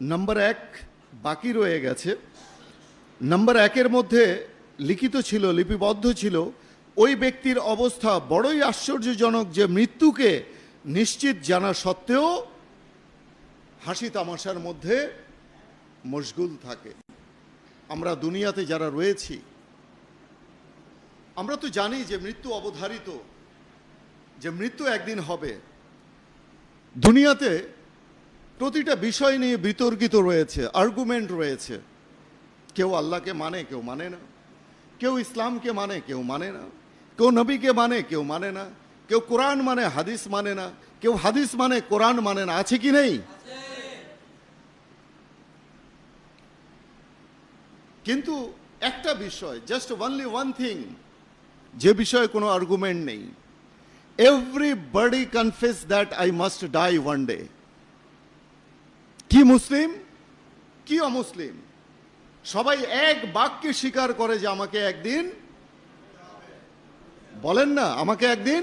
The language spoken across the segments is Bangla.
নাম্বার এক বাকি রয়ে গেছে। নাম্বার একের মধ্যে লিখিত ছিল, লিপিবদ্ধ ছিল, ওই ব্যক্তির অবস্থা বড়ই আশ্চর্যজনক যে মৃত্যুকে নিশ্চিত জানা সত্ত্বেও হাসি তামাশার মধ্যে মশগুল থাকে। আমরা দুনিয়াতে যারা রয়েছি, আমরা তো জানি যে মৃত্যু অবধারিত, যে মৃত্যু একদিন হবে। দুনিয়াতে প্রতিটা বিষয় নিয়ে বিতর্কিত রয়েছে আর্গুমেন্ট রয়েছে। কেউ আল্লাহকে মানে কেউ মানে না। কেউ ইসলামকে মানে কেউ মানে না। কেউ নবীকে মানে কেউ মানে না। কেউ কোরআন মানে হাদিস মানে না। কেউ হাদিস মানে কোরআন মানে না। আছে কি নেই? কিন্তু একটা বিষয় জাস্ট অনলি ওয়ান থিং যে বিষয়ে কোনো আর্গুমেন্ট নেই। Everybody confess that I must die one day কি মুসলিম? কি অমুসলিম? সবাই এক বাক্যে স্বীকার করে যে আমাকে একদিন বলেন না, আমাকে একদিন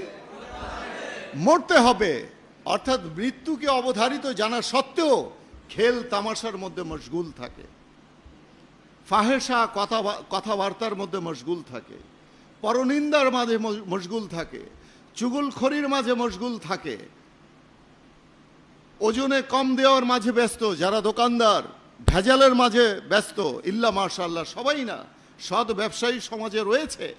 মরতে হবে। অর্থাৎ মৃত্যুকে অবধারিত জানা সত্ত্বেও খেল তামাশার মধ্যে মশগুল থাকে। ফাহেসা কথা কথাবার্তার মধ্যে মশগুল থাকে। পরনিন্দার মাঝে মশগুল থাকে। চুগুলখড়ির মাঝে মশগুল থাকে। ওজনে কম দেওয়ার মাঝে ব্যস্ত, যারা দোকানদার, ভেজালের মাঝে ব্যস্ত, ইল্লা মার্শাল্লাহ সবাই না, সৎ ব্যবসায়ী সমাজে রয়েছে।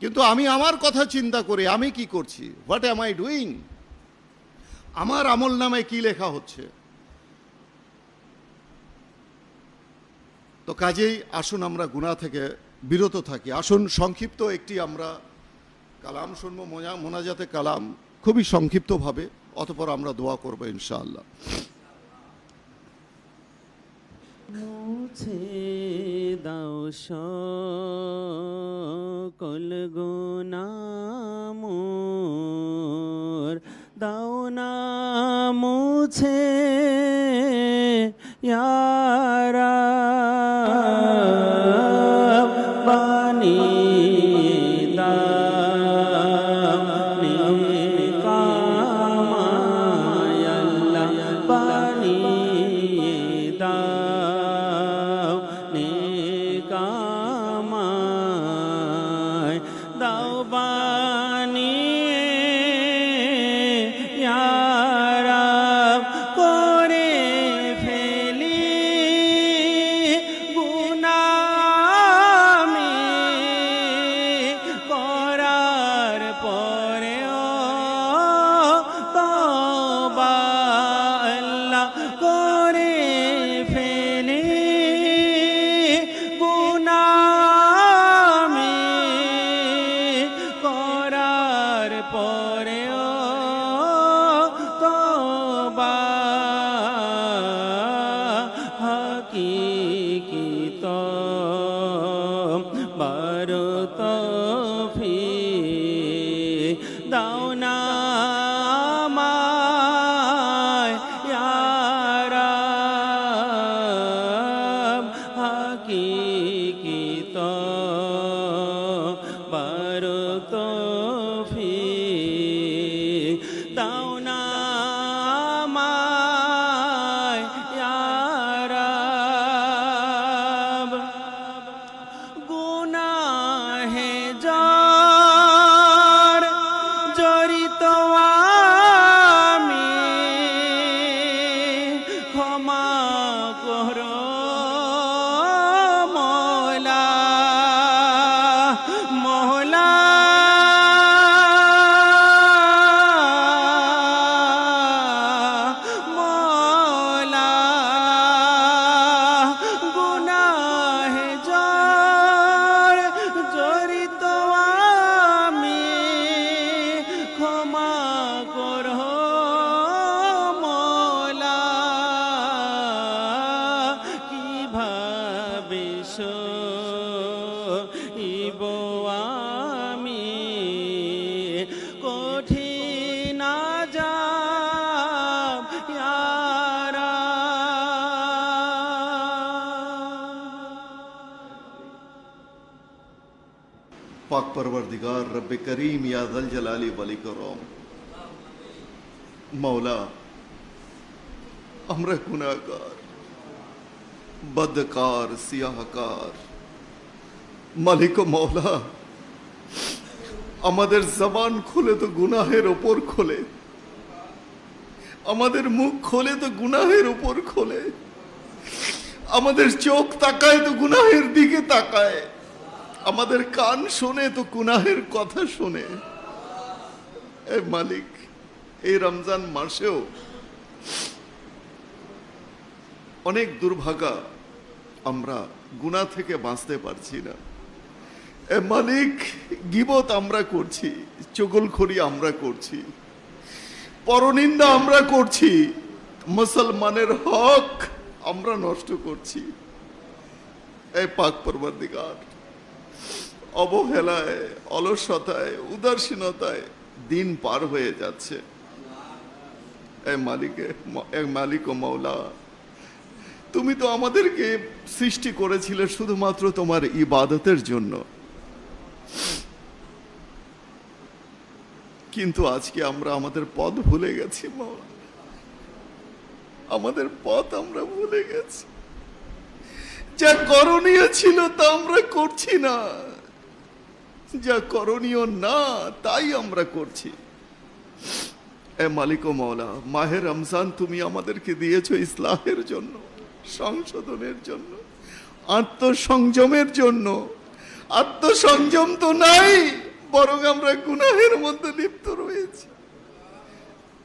কিন্তু আমি আমার কথা চিন্তা করি আমি কি করছি? হোয়াট এম আই ডুইং আমার আমল নামে কি লেখা হচ্ছে? তো কাজেই আসুন আমরা গুণা থেকে বিরত থাকি। আসুন, সংক্ষিপ্ত একটি আমরা কালাম শুনব মোনা মোনাজাতে কালাম, খুবই সংক্ষিপ্তভাবে। অতপর আমরা দোয়া করব ইনশাআল্লাহ। মুছে দাও সকল গুনামোর দাও না মুছে ইয়ারা। ক্ষমা করো। পাক পরবরদিগার রব্বে করিম ইয়া জল জালালি ওয়াল ইকরাম মৌলা আমরা গুণাগার বদকার সিয়াহকার মালিক ও মৌলা আমাদের জবান খুলে তো গুনাহের ওপর খোলে আমাদের মুখ খোলে তো গুনাহের উপর খোলে আমাদের চোখ তাকায় তো গুনাহের দিকে তাকায় আমাদের কান শোনে তো গুনাহের কথা শোনে। এ মালিক, এই রমজান মাসেও অনেক দুর্ভাগা আমরা গুনাহ থেকে বাঁচতে পারছি না। এ মালিক, গিবত আমরা করছি, চগলখড়ি আমরা করছি, পরনিন্দা আমরা করছি, মুসলমানের হক আমরা নষ্ট করছি। এ পাক পর্বদিগার অবহেলায়, অলসতায়, উদাসীনতায় দিন পার হয়ে যাচ্ছে। মালিকে ও মৌলা তুমি তো আমাদেরকে সৃষ্টি করেছিলে শুধুমাত্র তোমার ইবাদতের জন্য। কিন্তু আজকে আমরা আমাদের পথ ভুলে গেছি, মাওলা। আমাদের পথ আমরা ভুলে গেছি। যা করণীয় ছিল তা আমরা করছি না। যা করণীয় না, তাই আমরা করছি। এ মালিক ও মৌলা মাহে রমজান তুমি আমাদেরকে দিয়েছ ইসলাহের জন্য, সংশোধনের জন্য, আত্মসংযমের জন্য। আত্মসংযম তো নাই, বরং আমরা গুনাহের মধ্যে লিপ্ত রয়েছি।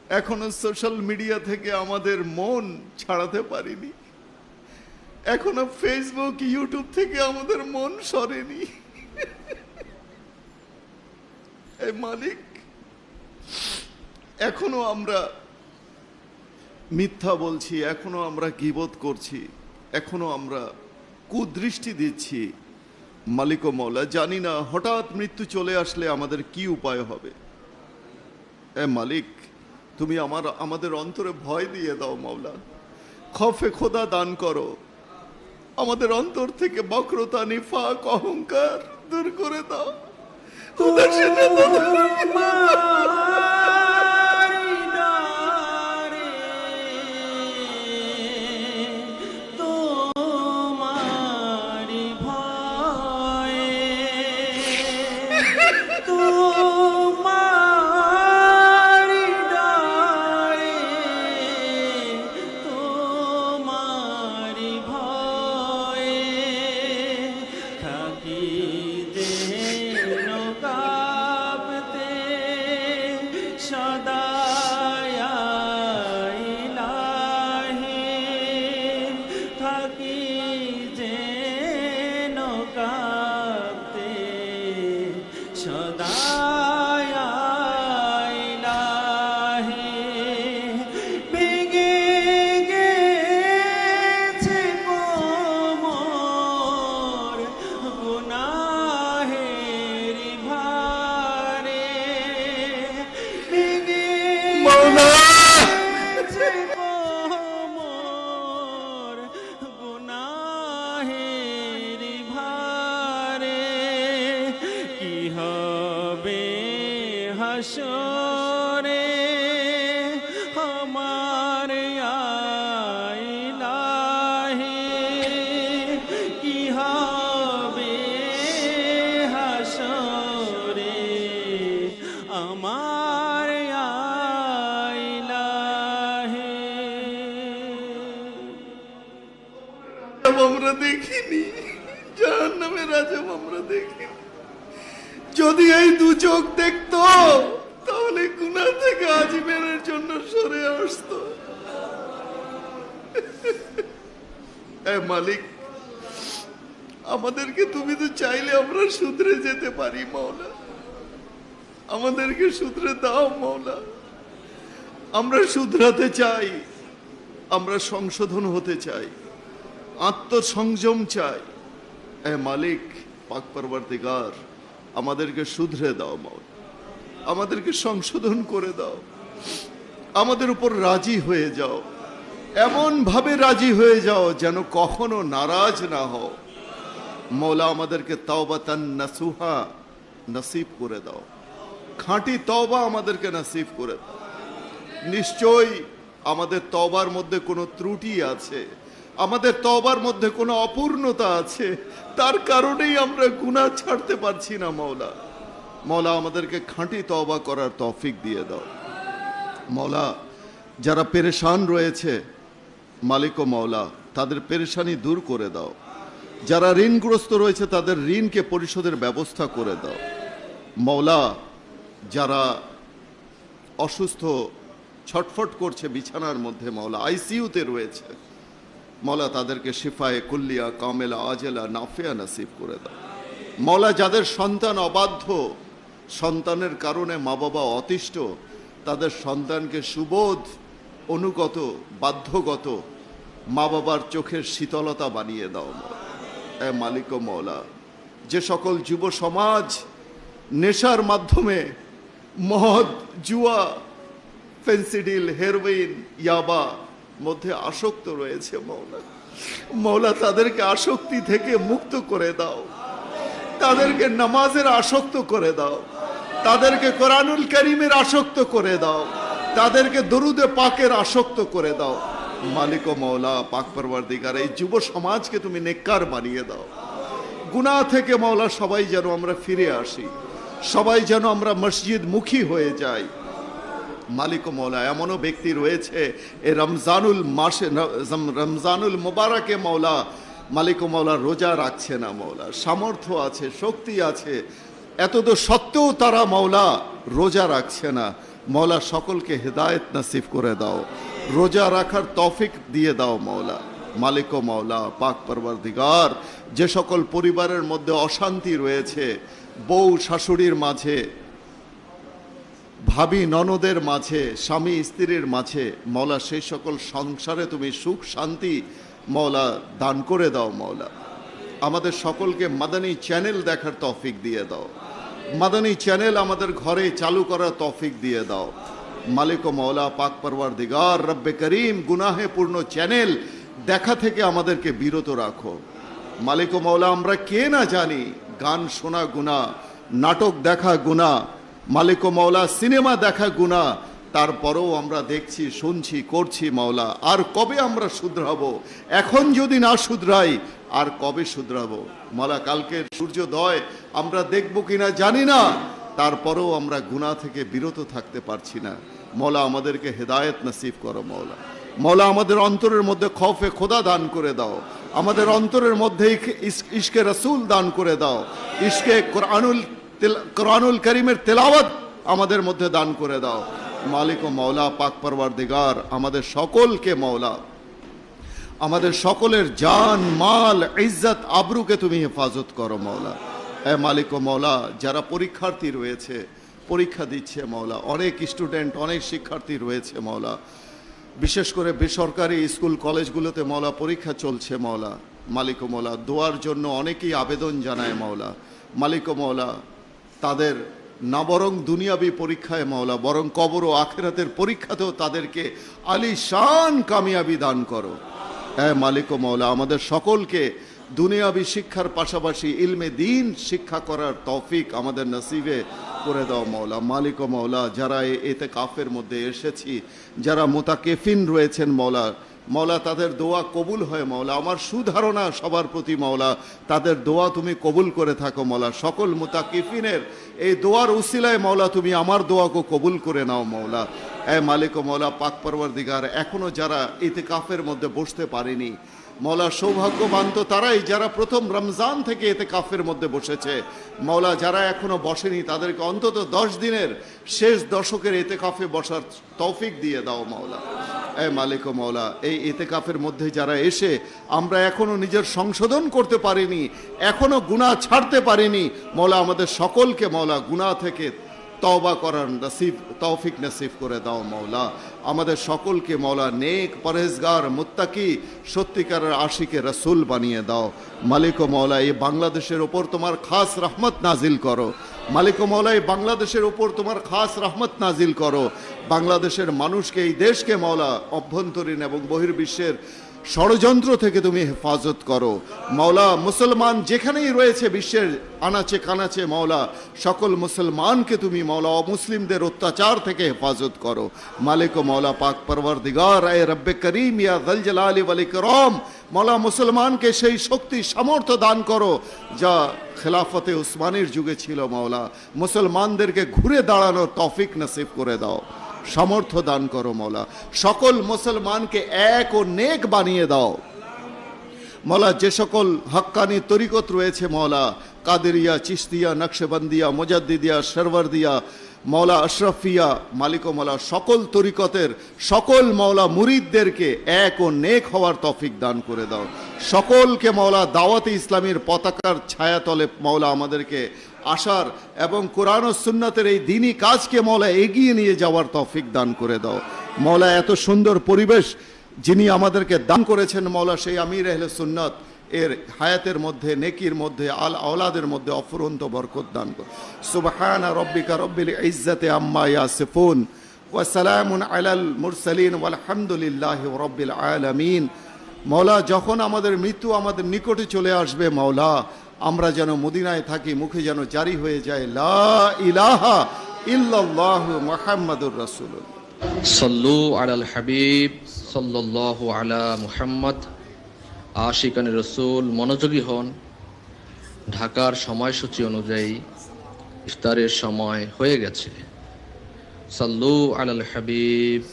এখনও সোশ্যাল মিডিয়া থেকে আমাদের মন ছাড়াতে পারিনি। এখনও ফেসবুক, ইউটিউব থেকে আমাদের মন সরেনি। মালিক, এখনও আমরা মিথ্যা বলছি, এখনও আমরা গিবত করছি, এখনও আমরা কুদৃষ্টি দিচ্ছি মালিক ও মৌলা। জানি না হঠাৎ মৃত্যু চলে আসলে আমাদের কি উপায় হবে। এ মালিক, তুমি আমার, আমাদের অন্তরে ভয় দিয়ে দাও মাওলা খফে খোদা দান করো। আমাদের অন্তর থেকে বক্রতা, নিফাক, অহংকার দূর করে দাও। উদাসীনতা দূর করে দাও। তোমারি আমরা দেখিনি। জাহান নামের আজব আমরা দেখিনি। যদি এই দু চোখ দেখতো, তাহলে গুনা থেকে আজীবনের জন্য সরে আসতো। মালিক, আমাদেরকে তুমি তো চাইলে আমরা শুধরে যেতে পারি, মাওলা। আমাদেরকে শুধরে দাও, মাওলা। আমরা শুধরাতে চাই, আমরা সংশোধন হতে চাই। আত্মসংযম চাই। এ মালিক, পাক পরবর্তীকার, আমাদেরকে শুধরে দাও মাও আমাদেরকে সংশোধন করে দাও। আমাদের উপর রাজি হয়ে যাও। এমন ভাবে রাজি হয়ে যাও যেন কখনো নারাজ না হও। মৌলা, আমাদেরকে তাওবাতান নাসুহা নসিব করে দাও। খাঁটি তওবা আমাদেরকে নসিব করে দাও। নিশ্চয়ই আমাদের তবার মধ্যে কোনো ত্রুটি আছে। আমাদের তবার মধ্যে কোনো অপূর্ণতা আছে। তার কারণেই আমরা গুনাহ ছাড়তে পারছি না মৌলা মৌলা আমাদেরকে খাঁটি তবা করার তফিক দিয়ে দাও। মৌলা যারা পেরেশান রয়েছে, মালিক ও মৌলা তাদের পেরেশানি দূর করে দাও। যারা ঋণগ্রস্ত রয়েছে, তাদের ঋণকে পরিশোধের ব্যবস্থা করে দাও। মৌলা যারা অসুস্থ, ছটফট করছে বিছানার মধ্যে মৌলা আইসিইউতে রয়েছে মৌলা তাদেরকে শিফায়ে কুল্লিয়া, কামেলা, আজেলা, নাফিয়া নাসিব করে দাও। মৌলা যাদের সন্তান অবাধ্য, সন্তানের কারণে মা বাবা অতিষ্ঠ, তাদের সন্তানকে সুবোধ, অনুগত, বাধ্যগত মা বাবার চোখের শীতলতা বানিয়ে দাও এ মালিক মৌলা, যে সকল যুব সমাজ নেশার মাধ্যমে মদ, জুয়া, ফেন্সিডিল, হেরোইন, ইয়াবা মধ্যে আসক্ত রয়েছে মৌলা। মৌলা, তাদেরকে আসক্তি থেকে মুক্ত করে দাও। তাদেরকে নামাজের আসক্ত করে দাও। তাদেরকে কোরআনুল করিমের আসক্ত করে দাও। তাদেরকে দরুদে পাকের আসক্ত করে দাও। মালিক ও মৌলা, পাক পরওয়ারদিগার এই যুব সমাজকে তুমি নেককার বানিয়ে দাও। গুনাহ থেকে মৌলা, সবাই যেন আমরা ফিরে আসি। সবাই যেন আমরা মসজিদ মুখী হয়ে যাই। মালিক ও মৌলা, এমনও ব্যক্তি রয়েছে এ রমজানুল মাসে রমজানুল মোবারকে মৌলা, মালিক ও মৌলা রোজা রাখছে না মৌলা, সামর্থ্য আছে, শক্তি আছে এত তো সত্ত্বেও তারা মৌলা রোজা রাখছে না। মৌলা, সকলকে হেদায়েত নাসিব করে দাও, রোজা রাখার তফিক দিয়ে দাও মৌলা, মালিক ও মৌলা, পাক পরবর্দিগার যে সকল পরিবারের মধ্যে অশান্তি রয়েছে, বউ শাশুড়ির মাঝে ভাবি ননদের মাঝে, স্বামী স্ত্রীর মাঝে, মৌলা, সেই সকল সংসারে তুমি সুখ, শান্তি মৌলা, দান করে দাও মৌলা। আমাদের সকলকে মাদানী চ্যানেল দেখার তফিক দিয়ে দাও। মাদানী চ্যানেল আমাদের ঘরে চালু করার তফিক দিয়ে দাও। মালিক ও মৌলা, পাক পরওয়ার দিগার রব্বে করিম, গুনাহে পূর্ণ চ্যানেল দেখা থেকে আমাদেরকে বিরত রাখো। মালিক ও মৌলা, আমরা কে না জানি? গান শোনা গুণা, নাটক দেখা গুণা মালিক ও মৌলা সিনেমা দেখা গুণা তারপরেও আমরা দেখছি, শুনছি, করছি মাওলা, আর কবে আমরা শুধরাবো? এখন যদি না শুধরাই, আর কবে শুধরাবো? মালা কালকের সূর্যোদয় আমরা দেখব কিনা জানি না। তারপরেও আমরা গুণা থেকে বিরত থাকতে পারছি না। মৌলা আমাদেরকে হেদায়েত নসিব করো মৌলা মৌলা আমাদের অন্তরের মধ্যে খফে খোদা দান করে দাও। আমাদের অন্তরের মধ্যে ইক- ইস- ইশকে রসুল দান করে দাও। ইশকে কোরআনুল কোরআনুল করিমের তেলাওয়াত আমাদের মধ্যে দান করে দাও। মালিক ও মৌলা পাক পরওয়ার দিগার আমাদের সকলকে মৌলা আমাদের সকলের জান, মাল, ইজ্জত, আবরুকে তুমি হেফাজত করো মৌলা এ মালিক ও মৌলা যারা পরীক্ষার্থী রয়েছে, পরীক্ষা দিচ্ছে মৌলা অনেক স্টুডেন্ট, অনেক শিক্ষার্থী রয়েছে মৌলা বিশেষ করে বেসরকারি স্কুল, কলেজগুলোতে মৌলা পরীক্ষা চলছে মৌলা মালিক ও মৌলা দোয়ার জন্য অনেকেই আবেদন জানায় মৌলা মালিক ও মৌলা তাদের না বরং দুনিয়াবি পরীক্ষায় মৌলা বরং কবর ও আখেরাতের পরীক্ষাতেও তাদেরকে আলিশান কামিয়াবি দান করো। হ্যাঁ মালিক ও মৌলা আমাদের সকলকে দুনিয়াবি শিক্ষার পাশাপাশি ইলমে দিন শিক্ষা করার তৌফিক আমাদের নসিবে করে দাও মৌলা মালিক ও মৌলা যারা এতে কাফের মধ্যে এসেছি, যারা মোতাকেফিন রয়েছেন মৌলা মৌলা তাদের দোয়া কবুল হয় মাওলা। আমার সুধারণা সবার প্রতি মাওলা। তাদের দোয়া তুমি কবুল করে থাকো মাওলা। সকল মুতাকিফিনের এই দোয়ার উসিলায় মাওলা, তুমি আমার দোয়াকে কবুল করে নাও মাওলা। এ মালিক ও মাওলা, পাক পরবর দিগার এখনও যারা ইতিকাফের কাফের মধ্যে বসতে পারেনি মৌলা সৌভাগ্যবান তো তারাই যারা প্রথম রমজান থেকে এতে কাফের মধ্যে বসেছে। মৌলা যারা এখনও বসেনি, তাদেরকে অন্তত দশ দিনের শেষ দশকের এতে কাফে বসার তৌফিক দিয়ে দাও মৌলা। এ মালিক ও মৌলা, এই এতে কাফের মধ্যে যারা এসে আমরা এখনও নিজের সংশোধন করতে পারিনি, এখনও গুনাহ ছাড়তে পারিনি, মৌলা আমাদের সকলকে মৌলা গুনাহ থেকে তওবা করার নসিব, তৌফিক নসিব করে দাও মৌলা আমাদের সকলকে মৌলা নেক পরেজগার মুত্তাকি, সত্যিকারের আশিকে রসুল বানিয়ে দাও। মালিক মৌলা এই বাংলাদেশের ওপর তোমার খাস রহমত নাজিল করো। মালিক মৌলা এই বাংলাদেশের ওপর তোমার খাস রহমত নাজিল করো। বাংলাদেশের মানুষকে, এই দেশকে মৌলা অভ্যন্তরীণ এবং বহির্বিশ্বের ষড়যন্ত্র থেকে তুমি হেফাজত করো। মাওলা, মুসলমান যেখানেই রয়েছে বিশ্বের আনাচে কানাচে, মাওলা, সকল মুসলমানকে তুমি, মাওলা, অমুসলিমদের অত্যাচার থেকে হেফাজত করো। মালিক ও মাওলা, পাক পরবর দিগার এ রব্বে করিম, ইয়া দল জালালি ওয়াল ইকরাম। মাওলা, মুসলমানকে সেই শক্তি, সামর্থ্য দান করো, যা খেলাফতে উসমানের যুগে ছিল, মাওলা। মুসলমানদেরকে ঘুরে দাঁড়ানোর তফিক নসিব করে দাও। সামর্থ্য দান করো মৌলা। সকল মুসলমানকে এক ও নেক বানিয়ে দাও। মলা, যে সকল হক্কানি তরিকত রয়েছে মৌলা, কাদেরিয়া চিস্তিয়া নকশবন্দিয়া, মোজাদ্দিদিয়া, সরওয়ারদিয়া, মৌলা আশরফিয়া, মালিক মৌলা, সকল তরিকতের, সকল মৌলা মুরিদদেরকে এক ও নেক হওয়ার তফিক দান করে দাও। সকলকে মৌলা, দাওয়াতে ইসলামীর পতাকার ছায়াতলে মৌলা আমাদেরকে আসার এবং কোরআন ও সুন্নাতের এই দিনই কাজকে মৌলা এগিয়ে নিয়ে যাওয়ার তফিক দান করে দাও। মৌলা এত সুন্দর পরিবেশ যিনি আমাদেরকে দান করেছেন মৌলা সেই আমির আহলে সুন্নাত, এর হায়াতের মধ্যে, নেকির মধ্যে, আল আওলাদের মধ্যে অফুরন্ত বরকত দান কর। সুবহানা রব্বিকা রব্বিল ইজ্জাতে আম্মা ইয়াসিফুন। ওয়া সালামুন আলাল মুরসালিন ওয়ালহামদুলিল্লাহি রব্বিল আলামিন। মৌলা, যখন আমাদের মৃত্যু আমাদের নিকটে চলে আসবে মৌলা আমরা যেন মদিনায় থাকি মুখে যেন জারি হয়ে যায় লা ইলাহা ইল্লাল্লাহু মুহাম্মাদুর রাসূলুল্লাহ। সল্লু আলাল হাবিব সাল্লাল্লাহু আলা মুহাম্মদ। আশিকান রসুল মনোযোগী হন। ঢাকার সময়সূচি অনুযায়ী ইফতারের সময় হয়ে গেছে। সাল্লু আলাল হাবিব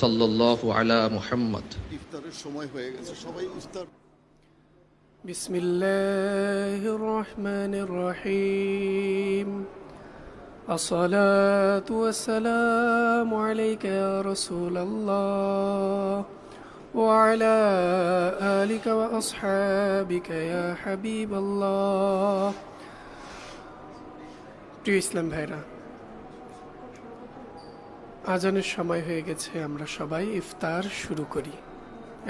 সাল্লাল্লাহু আলা মুহাম্মদ। ইফতারের সময় হয়ে গেছে। সবাই ইফতার بسم الله الرحمن الرحيم الصلاة والسلام عليك يا رسول الله وعلى آلك وأصحابك يا حبيب الله প্রিয় ইসলাম ভাইরা আজানের সময় হয়ে গেছে আমরা সবাই ইফতার শুরু করি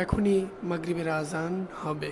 এখনই মাগরিবের আজান হবে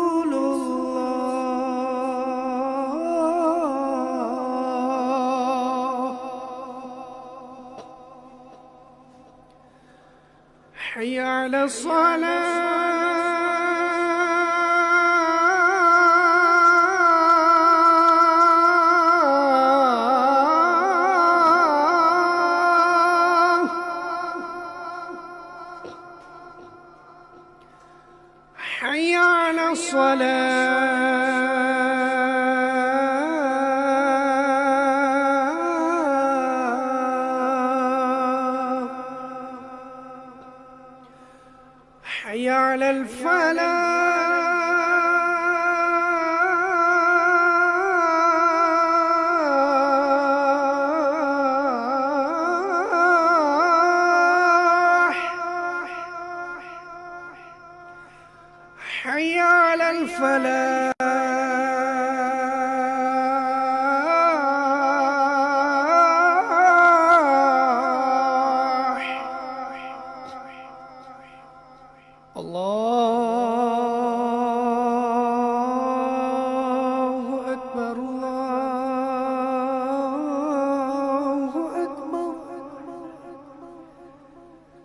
على الصلاة. حي على الفلاح.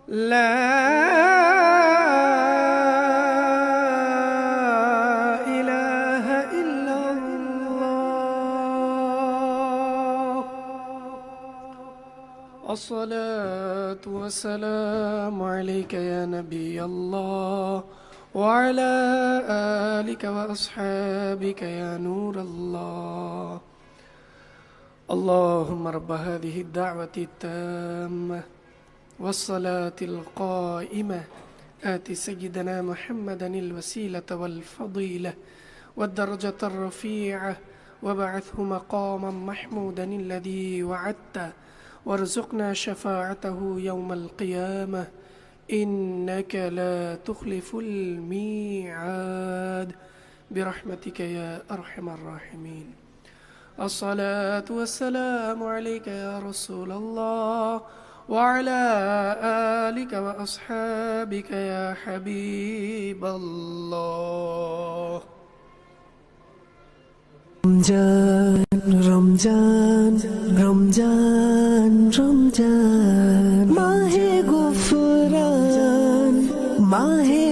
لا إله إلا الله. الصلاة والسلام عليك يا نبي الله وعلى آلك وأصحابك يا نور الله. اللهم رب هذه الدعوة التامة. والصلاة القائمة. آت سيدنا محمدا الوسيلة والفضيلة والدرجة الرفيعة وبعثه مقاما محمودا الذي وعدته وارزقنا شفاعته يوم القيامة. إنك لا تخلف الميعاد. برحمتك يا أرحم الراحمين. الصلاة والسلام عليك يا رسول الله. وعلى آلك وأصحابك يا حبيب الله. رمضان رمضان رمضان رمضان. ماهي غفران ماهي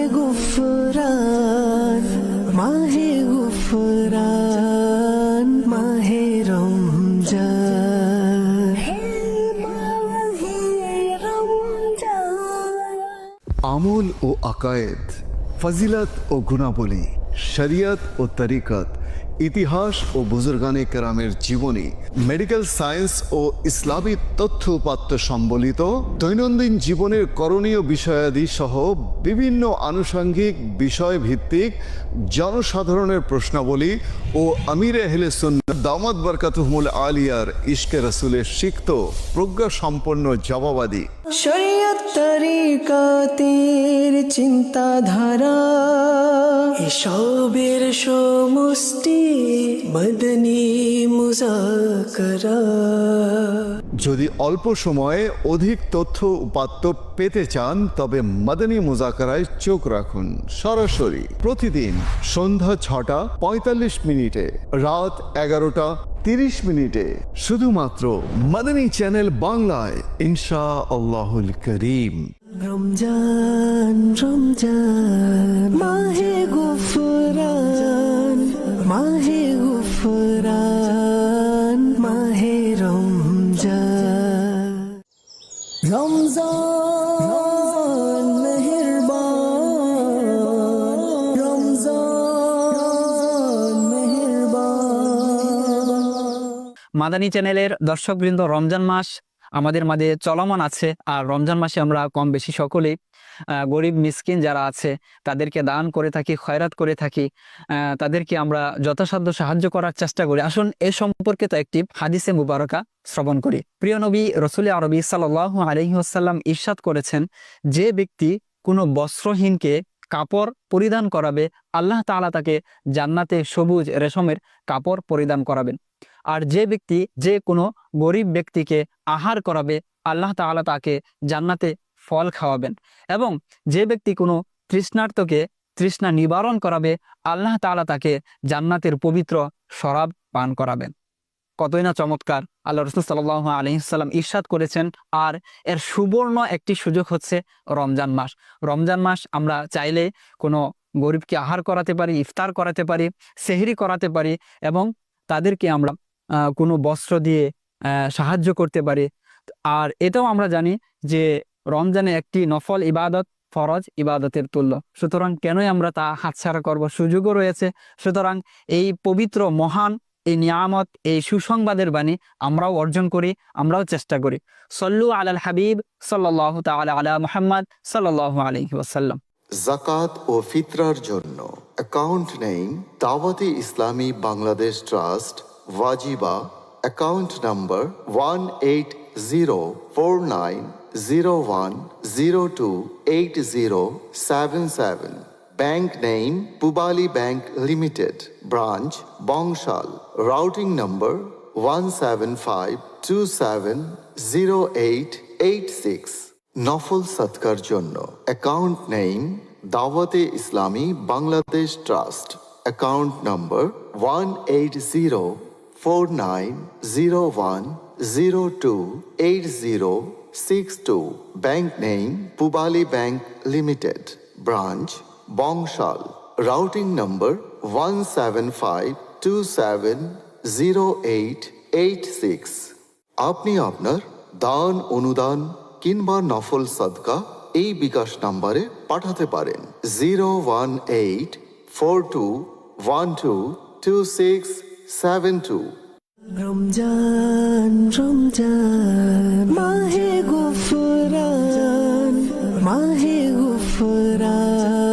আমল ও আকায়েদ, ফজিলত ও গুণাবলী, শরিয়ত ও তরিকত, ইতিহাস ও বুজুর্গানে কেরামের জীবনী, মেডিকেল সায়েন্স ও ইসলামী তথ্য উপাত্ত সম্বলিত, দৈনন্দিন জীবনের করণীয় বিষয়াদি সহ বিভিন্ন আনুষঙ্গিক বিষয় ভিত্তিক জনসাধারণের প্রশ্নাবলী ও আমির এহলে সুন্নাত দামাত বরকাতুহমুল আলিয়ার ইশকে রসুলের সিক্ত প্রজ্ঞা সম্পন্ন জবাবাদি। শরীয়ত তরিকাতের চিন্তাধারা। এসবের সমষ্টি মদনী মুজাকরা। যদি অল্প সময়ে অধিক তথ্য উপাত্ত পেতে চান, তবে মাদানী মুজাকারায় চোখ রাখুন। সরাসরি প্রতিদিন সন্ধ্যা ছটা পঁয়তাল্লিশ মিনিটে, রাত এগারোটা তিরিশ মিনিটে, শুধুমাত্র মাদানী চ্যানেল বাংলায় ইনশা আল্লাহুল করিম। রমজান রমজান, মাহে গুফরান, মাহে রমজান রমজান মাদানী চ্যানেলের দর্শকবৃন্দ, রমজান মাস আমাদের মাঝে চলমান আছে, আর রমজান মাসে আমরা কম বেশি সকলেই গরিব মিসকিন যারা আছে, তাদেরকে দান করে থাকি, খয়রাত করে থাকি তাদেরকে আমরা যথাসাধ্য সাহায্য করার চেষ্টা করি। আসুন, এ সম্পর্কিত একটি হাদিসে মুবারকা শ্রবণ করি। প্রিয় নবী, রসুল আরবি সাল্লাহ আলহিহাসাল্লাম ইরশাদ করেছেন, যে ব্যক্তি কোনো বস্ত্রহীনকে কাপড় পরিধান করাবে, আল্লাহ তাআলা তাকে জান্নাতে সবুজ রেশমের কাপড় পরিধান করাবেন। আর যে ব্যক্তি, যে কোনো গরিব ব্যক্তিকে আহার করাবে, আল্লাহ তাআলা তাকে জান্নাতে ফল খাওয়াবেন এবং যে ব্যক্তি কোনো তৃষ্ণার্তকে তৃষ্ণা নিবারণ করাবে, আল্লাহ তাআলা তাকে জান্নাতের পবিত্র শরাব পান করাবেন। কতই না চমৎকার, আল্লাহ রসুল সাল্লাহ আলহিসাল্লাম ইরশাদ করেছেন, আর এর সুবর্ণ একটি সুযোগ হচ্ছে রমজান মাস। রমজান মাস আমরা চাইলে কোনো গরিবকে আহার করাতে পারি, ইফতার করাতে পারি, সেহরি করাতে পারি এবং তাদেরকে আমরা কোনো বস্ত্র দিয়ে সাহায্য করতে পারি। আর এটাও আমরা জানি যে রমজানে একটি নফল ইবাদত ফরজ ইবাদতের তুল্য। সুতরাং কেনই আমরা তা হাতছাড়া করব? সুযোগও রয়েছে। সুতরাং এই পবিত্র, মহান, এই নিয়ামত, এই সুসংবাদের বাণী আমরাও অর্জন করি, আমরাও চেষ্টা করি। সল্লু আলাল হাবিব সাল্লাহ তাআলা আলা মুহাম্মদ সাল্লাহ আলাইহি ওয়াসাল্লাম। জাকাত ও ফিতরার জন্য অ্যাকাউন্ট নেই Dawate Islami Bangladesh trust, ওয়াজিবা, account number one eight zero four nine zero one zero two eight zero seven seven bank name Pubali limited branch Bangshal routing নম্বর one seven five two seven zero eight eight six নফল সৎকার জন্য। Account name Dawate Islami Bangladesh trust. Account নম্বর one eight zero four nine zero one zero two eight zero six two bank name Pubali bank limited branch Bangshal routing নম্বর one seven five two seven zero eight eight six আপনি আপনার দান, অনুদান কিংবা নফল সাদকা এই বিকাশ নাম্বারে পাঠাতে পারেন। Zero one eight four two one two two six seven two Ramzan Ramzan মাহে গুফরান মাহে গুফরান।